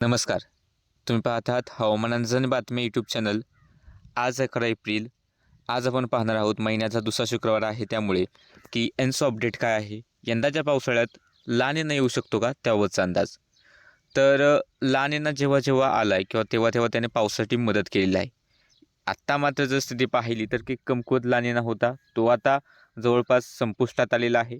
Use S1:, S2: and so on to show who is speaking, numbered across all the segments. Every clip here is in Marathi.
S1: नमस्कार. तुम्ही पाहत आहात हवामानांजन बातमी यूट्यूब चॅनल आज अकरा एप्रिल. आज आपण पाहणार आहोत महिन्याचा दुसरा शुक्रवार आहे त्यामुळे की एन्सो अपडेट काय आहे? यंदाच्या पावसाळ्यात लानेनं येऊ शकतो का? त्यावरचा अंदाज. तर लहान लानेनं जेव्हा जेव्हा आला आहे किंवा तेव्हा तेव्हा त्याने पावसासाठी मदत केलेली आहे. आत्ता मात्र जर स्थिती पाहिली तर की कमकुवत लानेना होता. तो आता जवळपास संपुष्टात आलेला आहे.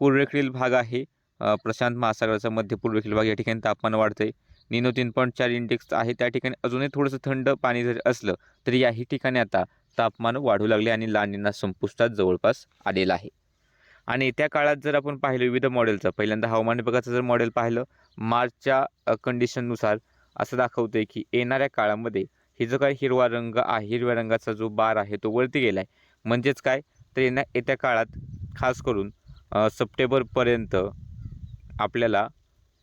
S1: पूर्वेकडील भाग आहे प्रशांत महासागराचा मध्य पूर्वेकडील भाग. या ठिकाणी तापमान वाढते निनो तीन पॉईंट चार इंडेक्स आहे. त्या ठिकाणी अजूनही थोडंसं थंड पाणी जरी असलं तरी याही ठिकाणी आता तापमान वाढू लागले आणि लानिना संपुष्टात जवळपास आलेला आहे. आणि येत्या काळात जर आपण पाहिलं विविध मॉडेलचं पहिल्यांदा हवामान विभागाचं जर मॉडेल पाहिलं मार्चच्या कंडिशननुसार असं दाखवतंय की येणाऱ्या काळामध्ये हे जो काय हिरवा रंग आहे हिरव्या रंगाचा जो बार आहे तो वरती गेला आहे म्हणजेच काय? तर येण्या येत्या काळात खास करून सप्टेंबरपर्यंत आपल्याला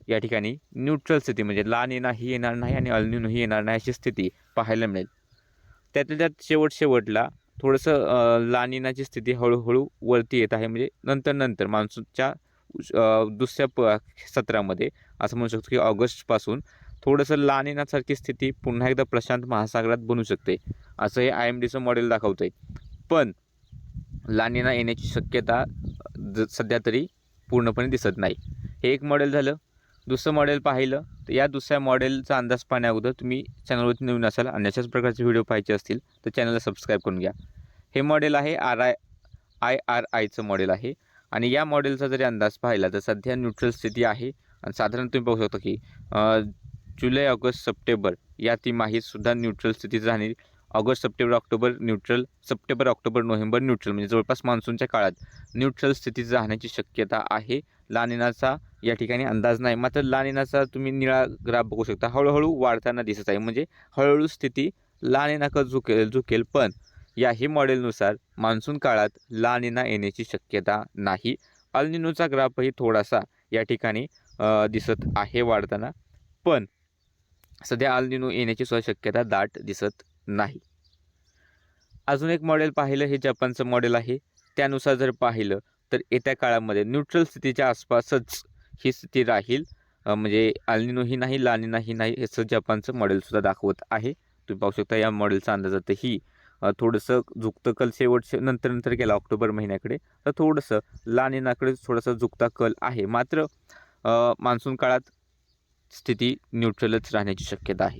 S1: या ठिकाणी न्यूट्रल स्थिती म्हणजे ला ही येणार नाही आणि अल्निनोही येणार नाही अशी स्थिती पाहायला मिळेल. त्यातल्या त्यात शेवट शेवटला थोडंसं अ, लानिनाची स्थिती हळूहळू वरती येत आहे. म्हणजे नंतर नंतर मान्सूनच्या दुसऱ्या प सत्रामध्ये असं म्हणू शकतो की ऑगस्टपासून थोडंसं लानिनासारखी स्थिती पुन्हा एकदा प्रशांत महासागरात बनू शकते. असं हे आय एम डीचं मॉडेल दाखवतं आहे पण लानिना येण्याची शक्यता ज सध्या तरी पूर्णपणे दिसत नाही. हे एक मॉडेल झालं. दुसरं मॉडेल पाहिलं तर या दुसऱ्या मॉडेलचा अंदाज पाहण्याअगोदर तुम्ही चॅनलवरती नवीन असाल आणि अशाच प्रकारचे व्हिडिओ पाहायचे असतील तर चॅनलला सबस्क्राईब करून घ्या. हे मॉडेल आहे आर आय आय आर आयचं मॉडेल आहे आणि या मॉडेलचा जरी अंदाज पाहिला तर सध्या न्यूट्रल स्थिती आहे आणि साधारण तुम्ही पाहू शकता की जुलै ऑगस्ट सप्टेंबर या तिमाहीतसुद्धा न्यूट्रल स्थितीच राहणे August September October neutral September October November neutral म्हणजे जवळपास मान्सूनच्या काळात न्यूट्रल स्थितीत राहण्याची शक्यता आहे. लानिनाचा या ठिकाणी अंदाज नाही. मात्र लानिनाचा तुम्ही निळा ग्राफ बघू शकता. हळूहळू वाढताना दिसत आहे. म्हणजे हळूहळू स्थिती लानिनाकडे झुकेल झुकेल पण याही मॉडेलनुसार मान्सून काळात लानिना येण्याची शक्यता नाही. अल्निनोचा ग्राफही थोडासा या ठिकाणी दिसत आहे वाढताना. पण सध्या अल्निनो येण्याची सुद्धा शक्यता दाट दिसत नाही. अजून एक मॉडेल पाहिलं हे जपानचं मॉडेल आहे. त्यानुसार जर पाहिलं तर येत्या काळामध्ये न्यूट्रल स्थितीच्या आसपासच ही स्थिती राहील. म्हणजे अल्निनोही नाही लानिनाही नाही असं जपानचं मॉडेलसुद्धा दाखवत आहे. तुम्ही पाहू शकता या मॉडेलचा अंदाजातही ही थोडंसं झुकतं कल शेवट नंतर नंतर गेला ऑक्टोबर महिन्याकडे. तर थोडंसं लानिनाकडे थोडासा झुकता कल आहे. मात्र मान्सून काळात स्थिती न्यूट्रलच राहण्याची शक्यता आहे.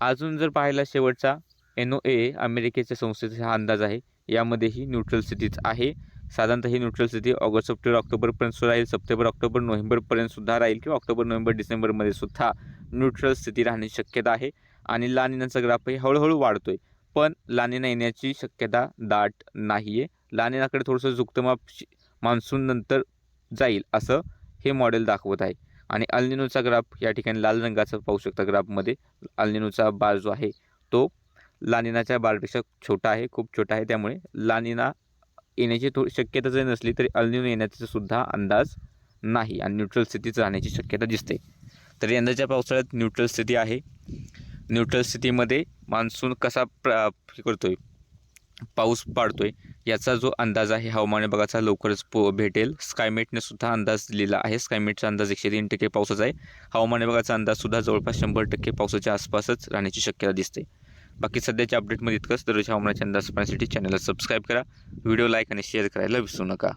S1: अजून जर पाहिला शेवटचा एन ओ ए अमेरिकेच्या संस्थेचा हा अंदाज आहे. यामध्येही न्यूट्रल स्थितीच आहे. साधारणतः ही न्यूट्रल स्थिती ऑगस्ट सप्टेंबर ऑक्टोबरपर्यंत सुद्धा राहील. सप्टेंबर ऑक्टोबर नोव्हेंबरपर्यंत सुद्धा राहील किंवा ऑक्टोबर नोव्हेंबर डिसेंबरमध्ये सुद्धा न्यूट्रल स्थिती राहण्याची शक्यता आहे आणि लानिनाचा ग्राफही हळूहळू वाढतोय. पण लानिना येण्याची शक्यता दाट नाही आहे लानिनाकडे थोडंसं झुकतं माप मान्सून नंतर जाईल असं हे मॉडेल दाखवत आहे. आणि अल्निनोचा ग्राफ या ठिकाणी लाल रंगाचा पाहू शकता ग्राफमध्ये. अल्निनोचा बार जो आहे तो लानिनाच्या बारपेक्षा छोटा आहे खूप छोटा आहे त्यामुळे लानिना येण्याची थोडी शक्यता जरी नसली तरी अल्निनो येण्याचा सुद्धा अंदाज नाही आणि न्यूट्रल स्थितीच राहण्याची शक्यता दिसते. तर यंदाच्या पावसाळ्यात न्यूट्रल स्थिती आहे. न्यूट्रल स्थितीमध्ये मान्सून कसा प्र हे करतोय? पाऊस पाडतोय याचा जो अंदाज आहे हवामान विभागाचा लवकरच पो भेटेल. स्कायमेटने सुद्धा अंदाज दिलेला आहे. स्कायमेटचा अंदाज एकशे तीन टक्के पावसाचा आहे. हवामान विभागाचा अंदाजसुद्धा जवळपास शंभर टक्के पावसाच्या आसपासच राहण्याची शक्यता दिसते. बाकी सध्याच्या अपडेटमध्ये इतकंच. दररोज हवामानाच्या अंदाज पाहण्यासाठी चॅनलला सबस्क्राईब करा. व्हिडिओ लाईक आणि शेअर करायला विसरू नका.